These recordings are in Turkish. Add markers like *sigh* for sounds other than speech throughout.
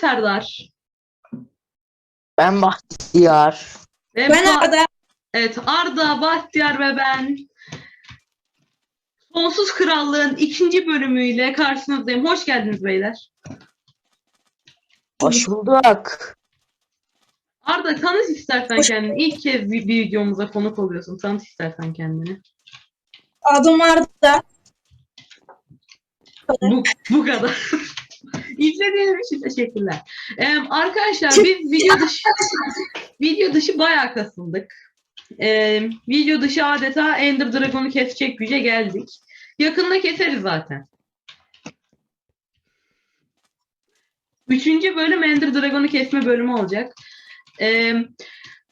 Serdar. Ben Bahtiyar. Ve Ben Fa- Arda. Evet Arda, Bahtiyar ve ben Sonsuz Krallığın ikinci bölümüyle karşınızdayım. Hoş geldiniz beyler. Hoş bulduk. Arda tanış istersen Hoş- kendini. İlk kez bir, bir videomuza konuk oluyorsun. Tanış istersen kendini. Adım Arda. Bu, bu kadar. *laughs* İzlediğiniz için teşekkürler. Ee, arkadaşlar biz video dışı video dışı bayağı kasıldık. Ee, video dışı adeta Ender Dragon'u kesecek güce geldik. Yakında keseriz zaten. Üçüncü bölüm Ender Dragon'u kesme bölümü olacak. Ee,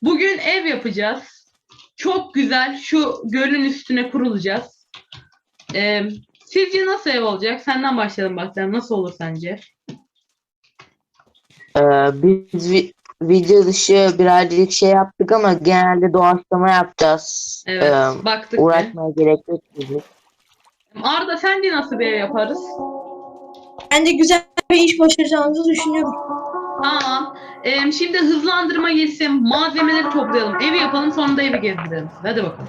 bugün ev yapacağız. Çok güzel şu gölün üstüne kurulacağız. Ee, Sizce nasıl ev olacak? Senden başlayalım Bahtiyar. Nasıl olur sence? Ee, biz vi- video dışı birazcık şey yaptık ama genelde doğaçlama yapacağız. Evet. Ee, baktık. bir. uğraşmaya gerek yok bizi. Arda sence nasıl bir ev yaparız? Bence güzel bir iş başaracağınızı düşünüyorum. Tamam. Ee, şimdi hızlandırma geçsin. Malzemeleri toplayalım. Evi yapalım sonra da evi gezdirelim. Hadi bakalım.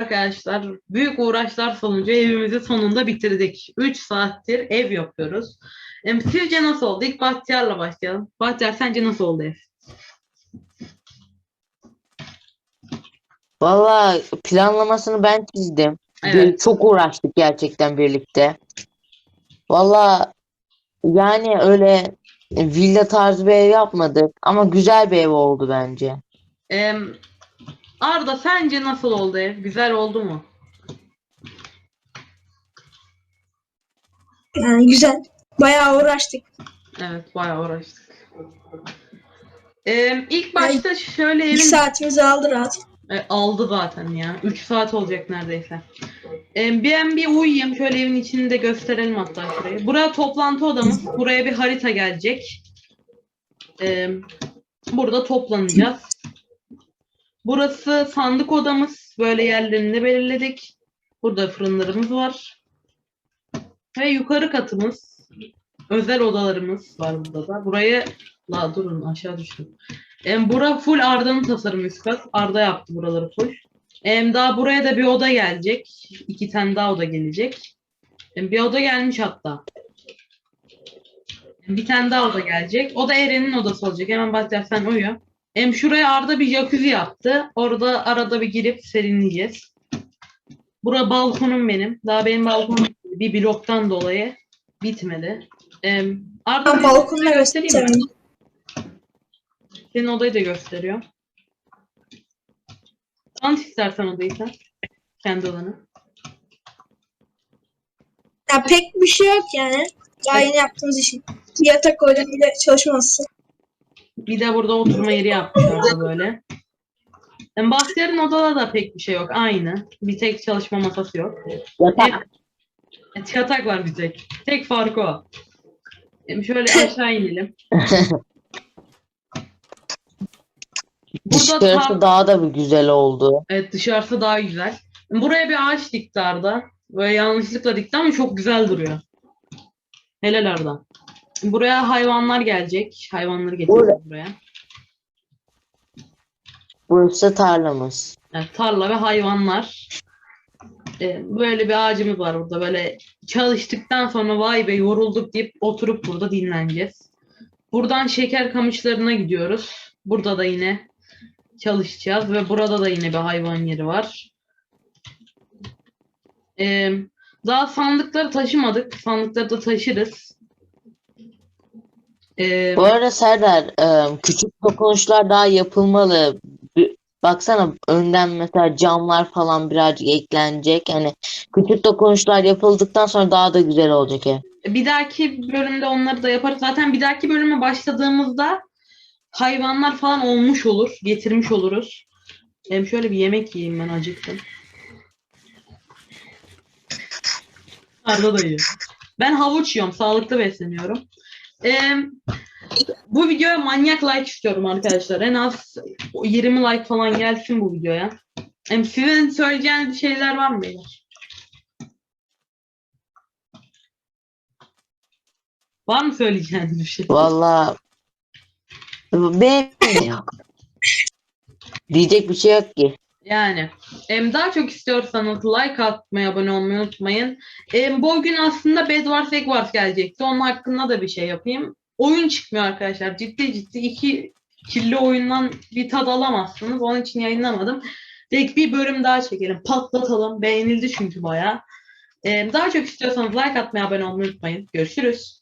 Arkadaşlar büyük uğraşlar sonucu evimizi sonunda bitirdik. 3 saattir ev yapıyoruz. Em, Sizce nasıl oldu? İlk Bahtiyar'la başlayalım. Bahtiyar sence nasıl oldu ev? Valla planlamasını ben çizdim. Evet. Çok uğraştık gerçekten birlikte. Valla yani öyle villa tarzı bir ev yapmadık ama güzel bir ev oldu bence. Em, Arda sence nasıl oldu ev? Güzel oldu mu? Yani güzel. Bayağı uğraştık. Evet bayağı uğraştık. Em, ilk başta şöyle Bir evin saatimizi aldı rahat. E, aldı zaten ya. 3 saat olacak neredeyse. E, ben bir uyuyayım. Şöyle evin içini de gösterelim hatta şurayı. Buraya toplantı odamız. Buraya bir harita gelecek. E, burada toplanacağız. Burası sandık odamız. Böyle yerlerini belirledik. Burada fırınlarımız var. Ve yukarı katımız. Özel odalarımız var burada da. Burayı la durun aşağı düştüm. Em, bura full Arda'nın tasarımı üst kat. Arda yaptı buraları full. Em, daha buraya da bir oda gelecek. İki tane daha oda gelecek. Em, bir oda gelmiş hatta. Bir tane daha oda gelecek. O da Eren'in odası olacak. Hemen Bahtiyar sen uyu. Em, şuraya Arda bir jacuzzi yaptı. Orada arada bir girip serinleyeceğiz. Bura balkonum benim. Daha benim balkonum bir bloktan dolayı bitmedi. Em, Arda Ben bir balkonda göstereyim mi? Senin odayı da gösteriyor. Tanıt istersen odayı sen. Kendi odanı. Ya pek bir şey yok yani. Daha yeni yaptığımız için. Bir yatak koydum bir de çalışma masası. Bir de burada oturma yeri yapmışlar *laughs* böyle. Yani Bahtiyar'ın odada da pek bir şey yok. Aynı. Bir tek çalışma masası yok. Yatak. Evet, yatak var bir tek. Tek farkı o. Şimdi şöyle *laughs* aşağı inelim. Burada Dışarısı tam- daha da bir güzel oldu. Evet dışarısı daha güzel. Buraya bir ağaç dikti Arda. Böyle yanlışlıkla dikti ama çok güzel duruyor. Helal Arda. Buraya hayvanlar gelecek. Hayvanları Burada- buraya. Burası tarlamız. Evet, tarla ve hayvanlar. Ee, böyle bir ağacımız var burada. Böyle çalıştıktan sonra vay be yorulduk deyip oturup burada dinleneceğiz. Buradan şeker kamışlarına gidiyoruz. Burada da yine çalışacağız ve burada da yine bir hayvan yeri var. Ee, daha sandıkları taşımadık. Sandıkları da taşırız. Ee, Bu arada Serdar küçük dokunuşlar daha yapılmalı. Baksana önden mesela camlar falan birazcık eklenecek. Hani küçük dokunuşlar yapıldıktan sonra daha da güzel olacak ev. Bir dahaki bölümde onları da yaparız. Zaten bir dahaki bölüme başladığımızda hayvanlar falan olmuş olur. Getirmiş oluruz. Hem şöyle bir yemek yiyeyim ben acıktım. Arda da yiyor. Ben havuç yiyorum. Sağlıklı besleniyorum. Ee, bu videoya manyak like istiyorum arkadaşlar. En az 20 like falan gelsin bu videoya. Hem sizin söyleyeceğiniz şeyler var mı beyler? Var mı söyleyeceğiniz bir şey? Valla benim yok. Diyecek bir şey yok ki. Yani em, daha çok istiyorsanız like atmayı, abone olmayı unutmayın. Em, bu gün aslında Bed Wars Egg Wars gelecekti. Onun hakkında da bir şey yapayım. Oyun çıkmıyor arkadaşlar. Ciddi ciddi iki kirli oyundan bir tad alamazsınız. Onun için yayınlamadım. Dedik bir bölüm daha çekelim. Patlatalım. Beğenildi çünkü bayağı. Em, daha çok istiyorsanız like atmayı, abone olmayı unutmayın. Görüşürüz.